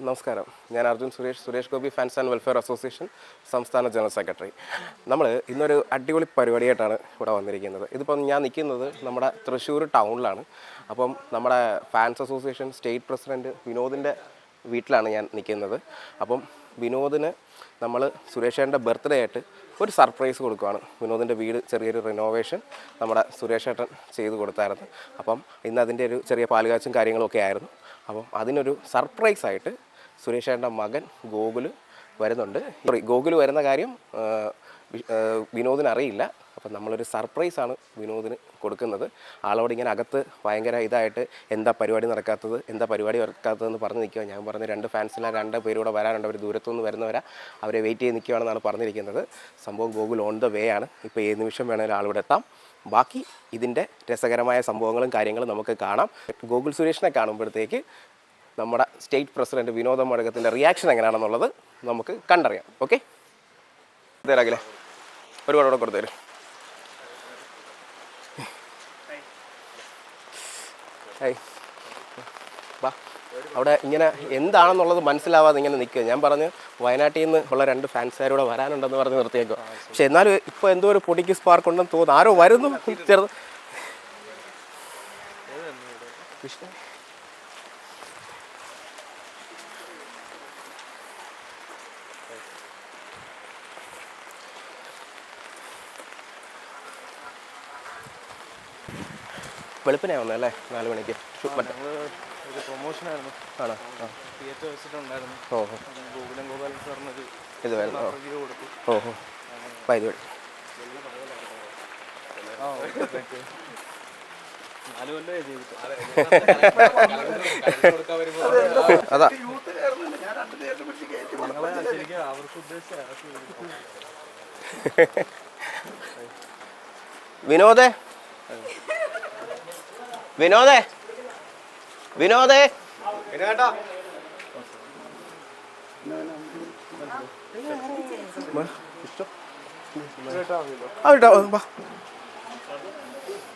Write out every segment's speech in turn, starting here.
നമസ്കാരം. ഞാൻ Arjun Suresh Suresh Gopi fans and welfare association സംസ്ഥാന ജനറൽ സെക്രട്ടറി. നമ്മൾ ഇന്നൊരു അടിപൊളി പരിപാടിയായിട്ടാണ് ഇവിടെ വന്നിരിക്കുന്നത്. ഇതിപ്പം ഞാൻ നിൽക്കുന്നത് നമ്മുടെ തൃശ്ശൂർ ടൗണിലാണ്. അപ്പം നമ്മുടെ ഫാൻസ് അസോസിയേഷൻ സ്റ്റേറ്റ് പ്രസിഡന്റ് വിനോദിന്റെ വീട്ടിലാണ് ഞാൻ നിൽക്കുന്നത്. അപ്പം വിനോദിന് നമ്മൾ സുരേഷേട്ടന്റെ ബർത്ത്ഡേ ആയിട്ട് ഒരു സർപ്രൈസ് കൊടുക്കുകയാണ് വിനോദിന്റെ വീട് ചെറിയൊരു റിനോവേഷൻ നമ്മുടെ സുരേഷേട്ടൻ ചെയ്തു കൊടുത്തായിരുന്നു. അപ്പം ഇന്ന് അതിന്റെ ഒരു ചെറിയ പാലുകാച്ചും കാര്യങ്ങളൊക്കെ ആയിരുന്നു. അപ്പം അതിനൊരു സർപ്രൈസ് ആയിട്ട് സുരേഷേട്ടന്റെ മകൻ ഗോകുൽ വരുന്നുണ്ട്. സോറി ഗോകുൽ വരുന്ന കാര്യം വിനോദിന് അറിയില്ല. അപ്പം നമ്മളൊരു സർപ്രൈസാണ് വിനോദിന് കൊടുക്കുന്നത്. ആളോട് ഇങ്ങനെ അകത്ത് ഭയങ്കര ഇതായിട്ട് എന്താ പരിപാടി നടക്കാത്തത് എന്താ പരിപാടി നടക്കാത്തതെന്ന് പറഞ്ഞ് നിൽക്കുക. ഞാൻ പറഞ്ഞ രണ്ട് ഫാൻസിനെ രണ്ട് പേരൂടെ വരാനുണ്ട് അവർ ദൂരത്തുനിന്ന് വരുന്നവരാ. അവരെ വെയിറ്റ് ചെയ്ത് നിൽക്കുകയാണെന്നാണ് പറഞ്ഞിരിക്കുന്നത്. സംഭവം ഗൂഗിൾ ഓൺ ദ വേ ആണ്. ഇപ്പോൾ ഏത് നിമിഷം വേണമെങ്കിലും ആളിവിടെ എത്താം. ബാക്കി ഇതിന്റെ രസകരമായ സംഭവങ്ങളും കാര്യങ്ങളും നമുക്ക് കാണാം. ഗൂഗിൾ സുരേഷിനെ കാണുമ്പോഴത്തേക്ക് നമ്മുടെ സ്റ്റേറ്റ് പ്രസിഡന്റ് വിനോദ മഴകത്തിന്റെ റിയാക്ഷൻ എങ്ങനെയാണെന്നുള്ളത് നമുക്ക് കണ്ടറിയാം. ഓക്കെ തരാകില്ലേ ഒരുപാട് കൂടെ കൊടുത്തേരും ഹായ് ബാ അവിടെ ഇങ്ങനെ എന്താണെന്നുള്ളത് മനസ്സിലാവാതെ ഇങ്ങനെ നിൽക്കുക. ഞാൻ പറഞ്ഞ് വയനാട്ടിൽ നിന്ന് ഉള്ള രണ്ട് ഫാൻസുകാരൂടെ വരാനുണ്ടെന്ന് പറഞ്ഞ് നിർത്തിയേക്കുക. പക്ഷെ എന്നാലും ഇപ്പോൾ എന്തോ ഒരു പൊടിക്ക് സ്പാർക്ക് ഉണ്ടെന്ന് തോന്നുന്നു. ആരോ വരുന്നു. ചേർന്ന് വിഷ്ണു. വെളുപ്പിനെ വന്നല്ലേ അല്ലേ? നാല് മണിക്ക്. മറ്റേ ഒരു പ്രൊമോഷൻ ആയിരുന്നു. ആണോ? ആ. തിയേറ്റർ വെച്ചിട്ടുണ്ടായിരുന്നു. ഓ ഗോകുലം ഗോപാലൻ സാറിനൊരു ഇത് വരുന്നു ഓ. റിവ്യൂ കൊടുത്തു. ഓഹോ അതാ വിനോദേ. വിനോദേ. വിനോദേ.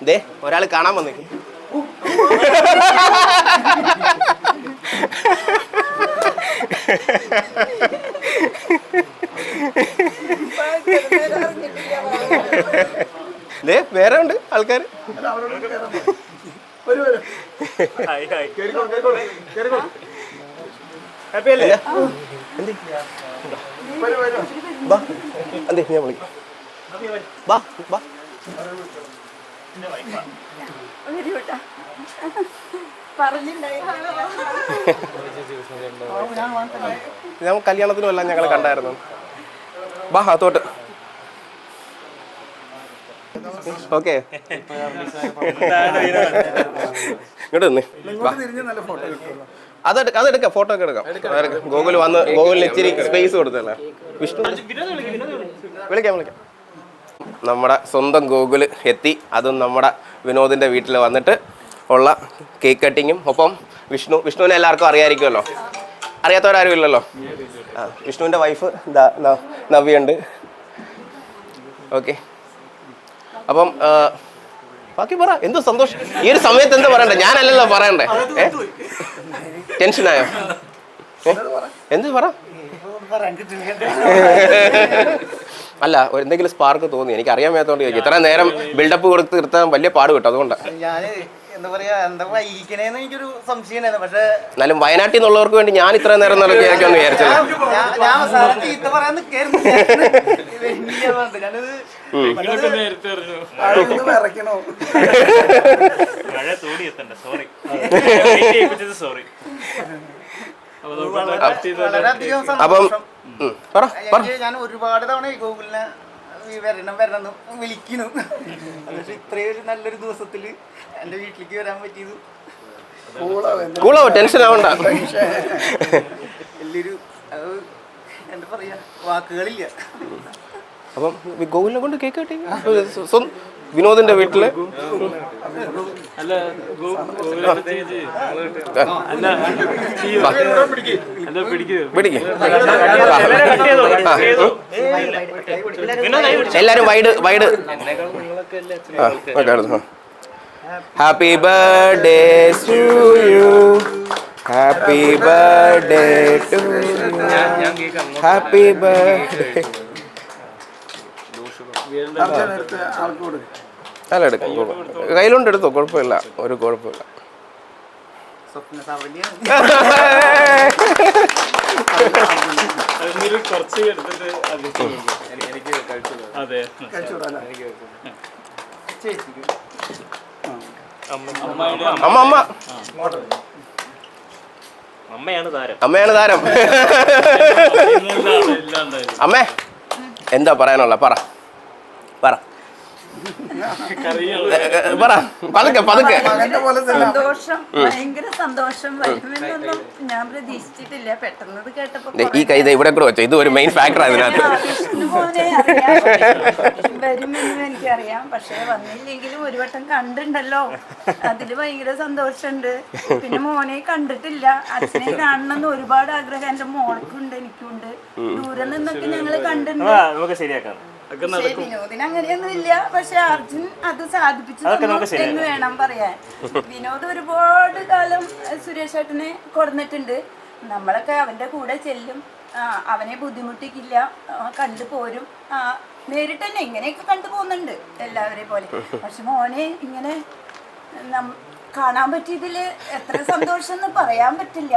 ദേ ഒരാൾ കാണാൻ വന്നേ. ദേ വേറെ ഉണ്ട് ആൾക്കാർ അതെ ഞാൻ വിളിക്കാം. ബാ ബാ. ഞാൻ കല്യാണത്തിനും എല്ലാം ഞങ്ങൾ കണ്ടായിരുന്നു. ബാ അകത്തോട്ട്. ഓക്കെ. ഇങ്ങോട്ട് ബാ. അതെടുക്ക ഫോട്ടോ ഒക്കെ എടുക്കാം. ഗൂഗിൾ വന്ന് ഗൂഗിളിൽ ഇച്ചിരി സ്പേസ് കൊടുത്തല്ലേ? വിഷ്ണു? വിളിക്കാം വിളിക്കാം. നമ്മുടെ സ്വന്തം ഗൂഗിൾ എത്തി. അതും നമ്മുടെ വിനോദിന്റെ വീട്ടിൽ വന്നിട്ട് ഉള്ള കേക്ക് കട്ടിങ്ങും ഒപ്പം വിഷ്ണു വിഷ്ണുവിനെ എല്ലാവർക്കും അറിയാമായിരിക്കുമല്ലോ അറിയാത്തവരാരും ഇല്ലല്ലോ ആ വിഷ്ണുവിന്റെ വൈഫ് നവ്യുണ്ട് ഓക്കെ. അപ്പം ബാക്കി പറ. എന്തോ സന്തോഷം? ഈ ഒരു സമയത്ത് എന്താ പറയണ്ടേ? ഞാനല്ലല്ലോ പറയണ്ടേ? ഏ? ടെൻഷനായോ? എന്ത് പറ? അല്ല ഒരു എന്തെങ്കിലും സ്പാർക്ക് തോന്നി. എനിക്ക് അറിയാൻ മേത്തോണ്ട് ചോദിക്കും. ഇത്ര നേരം ബിൽഡപ്പ് കൊടുത്ത് നിർത്താൻ വലിയ പാട് കിട്ടും അതുകൊണ്ടാണ് എന്താ പറയാ എന്താ വൈകിക്കണേന്ന് എനിക്കൊരു സംശയം ഉണ്ടായിരുന്നു പക്ഷെ എന്നാലും വയനാട്ടിൽ നിന്നുള്ളവർക്ക് വേണ്ടി ഞാൻ ഇത്ര നേരം നടക്കുകയായിരിക്കും വിചാരിച്ചത്. ഞാൻ ഞാൻ അവസാനം ചീത്ത പറയാൻ നിൽക്കായിരുന്നു. ഞാനത് ഇങ്ങനൊക്കെ നേരത്തെ അറിഞ്ഞു. വിറയ്ക്കണോ? മഴ തോടി എത്തണ്ട സോറി സോറി വളരെയധികം അപ്പം സന്തോഷം. ഉം, പറ പറ. എനിക്ക് ഞാൻ ഒരുപാട് തവണ ഗൂഗിളിനെ ഈ വരണം വരണം എന്ന് വിളിക്കുന്നു പക്ഷെ ഇത്രയും ഒരു നല്ലൊരു ദിവസത്തിൽ എന്റെ വീട്ടിലേക്ക് വരാൻ പറ്റിയത്. ടെൻഷൻ ആവണ്ട. വലിയൊരു എന്താ പറയാ വാക്കുകളില്ല. അപ്പം ഗോകുലിനെ കൊണ്ട് കേക്ക് കട്ടി. വിനോദിന്റെ വീട്ടിൽ? പിടിക്ക്. എല്ലാരും wide wide. Happy birthday to you happy birthday to happy birthday അല്ല എടുക്കാം കയ്യിലുണ്ട് എടുത്തോ കുഴപ്പമില്ല. ഒരു കുഴപ്പമില്ല. അമ്മ. അമ്മ അമ്മയാണ് താരം. അമ്മയാണ് താരം. അമ്മേ എന്താ പറയാനുള്ള? പറ. പറ. പറ പതുക്കെ പതുക്കെ. സന്തോഷം ഭയങ്കര സന്തോഷം. വരുമെന്നൊന്നും ഞാൻ പ്രതീക്ഷിച്ചിട്ടില്ല. പെട്ടെന്ന് കേട്ടപ്പോ ഈ കൈ ദേ ഇവിടെ കൂടെ വെച്ചോ. ഇത് ഒരു മെയിൻ ഫാക്ടർ അതിനകത്ത് വരുമെന്നും എനിക്കറിയാം. പക്ഷെ വന്നില്ലെങ്കിലും ഒരു വട്ടം കണ്ടിട്ടുണ്ടല്ലോ. അതിൽ ഭയങ്കര സന്തോഷമുണ്ട്. പിന്നെ മോനെ കണ്ടിട്ടില്ല. അച്ഛനെ കാണണമെന്ന് ഒരുപാട് ആഗ്രഹം. എന്റെ മോൾക്കുണ്ട് എനിക്കുണ്ട്. ദൂരെ നിന്നൊക്കെ ഞങ്ങൾ കണ്ടിട്ടുണ്ട്. ആ, നമുക്ക് ശരിയാക്കാം. പക്ഷേ വിനോദിന് അങ്ങനെയൊന്നുമില്ല പക്ഷെ അർജുൻ അത് സാധിപ്പിച്ചു തന്നു എന്ന് വേണം പറയാൻ. വിനോദ് ഒരുപാട് കാലം സുരേഷ് ഏട്ടനെ കൊടുന്നിട്ടുണ്ട്. നമ്മളൊക്കെ അവന്റെ കൂടെ ചെല്ലും. അവനെ ബുദ്ധിമുട്ടിക്കില്ല. കണ്ടു പോരും. നേരിട്ട് തന്നെ ഇങ്ങനെയൊക്കെ കണ്ടു പോകുന്നുണ്ട് എല്ലാവരെയും പോലെ. പക്ഷെ മോനെ ഇങ്ങനെ കാണാൻ പറ്റിയതിൽ എത്ര സന്തോഷം എന്ന് പറയാൻ പറ്റില്ല.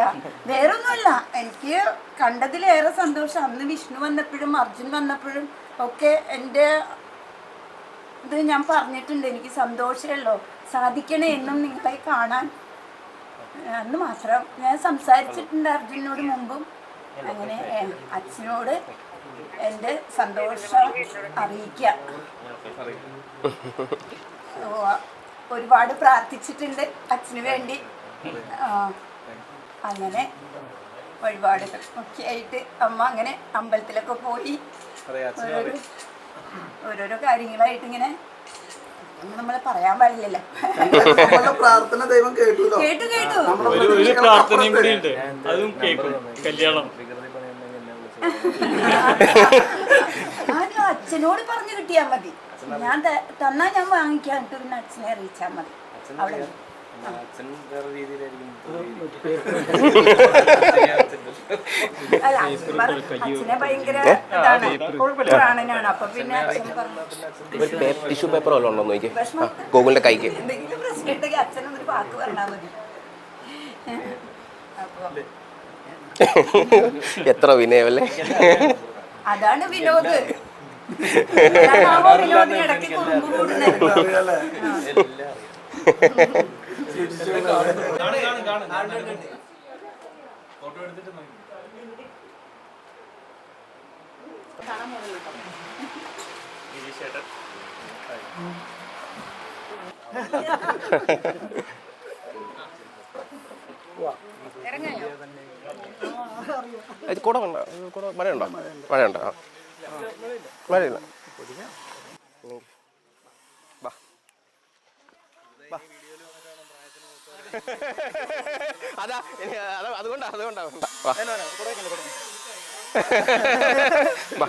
വേറൊന്നുമല്ല. എനിക്ക് കണ്ടതിലേറെ സന്തോഷം. അന്ന് വിഷ്ണു വന്നപ്പോഴും അർജുൻ വന്നപ്പോഴും ഒക്കെ എന്റെ ഇത് ഞാൻ പറഞ്ഞിട്ടുണ്ട്. എനിക്ക് സന്തോഷമല്ലോ സാധിക്കണേ എന്നും നിങ്ങളെ കാണാൻ. അന്ന് മാത്രം ഞാൻ സംസാരിച്ചിട്ടുണ്ട് അർജുനോട് മുമ്പും. അങ്ങനെ അച്ഛനോട് എന്റെ സന്തോഷം അറിയിക്കാം ഒരുപാട് പ്രാർത്ഥിച്ചിട്ടുണ്ട് അച്ഛന് വേണ്ടി. അങ്ങനെ. വഴിപാടുകൾ ഒക്കെ ആയിട്ട് അമ്മ അങ്ങനെ അമ്പലത്തിലൊക്കെ പോയി. ഓരോരോ ഓരോരോ കാര്യങ്ങളായിട്ട് ഇങ്ങനെ നമ്മൾ പറയാൻ പാടില്ലല്ലോ. പ്രാർത്ഥന ദൈവം കേട്ടല്ലോ കേട്ടു കേട്ടു. ഒരു പ്രാർത്ഥനയും കൂടി ഉണ്ട് അതും കേൾക്കും. കല്യാണം. ആരും അച്ഛനോട് പറഞ്ഞു കിട്ടിയാ മതി. ഞാൻ തന്നാ ഞാൻ വാങ്ങിക്കാൻ പിന്നെ അച്ഛനെ അറിയിച്ചാൽ മതി. അവിടെ നിന്ന്. അല്ല, അച്ഛൻ പറ- അച്ഛനെ ഭയങ്കര ഇതാണ്. പ്രാണനാണ് അപ്പൊ പിന്നെ പറഞ്ഞു ടിഷ്യൂ പേപ്പർ വല്ലതും ഉണ്ടോ നോക്കി വിഷമം. ഗൂഗിളിന്റെ കൈക്ക്. എന്തെങ്കിലും പ്രശ്നം ഉണ്ടെങ്കിൽ അച്ഛനൊന്നൊരു വാക്ക് പറഞ്ഞാൽ മതി. അപ്പൊ എത്ര വിനയമല്ലേ അതാണ് വിനോദ്. ഇടയ്ക്ക് കുറുമ്പ് കൂടുന്നത്. ഇത് കൂടെ മഴയുണ്ടോ? മഴയുണ്ടോ? മഴയില്ല വാ. വാ. അതാ അതുകൊണ്ടാ അതുകൊണ്ടാ അതുകൊണ്ടാ. വാ. വാ.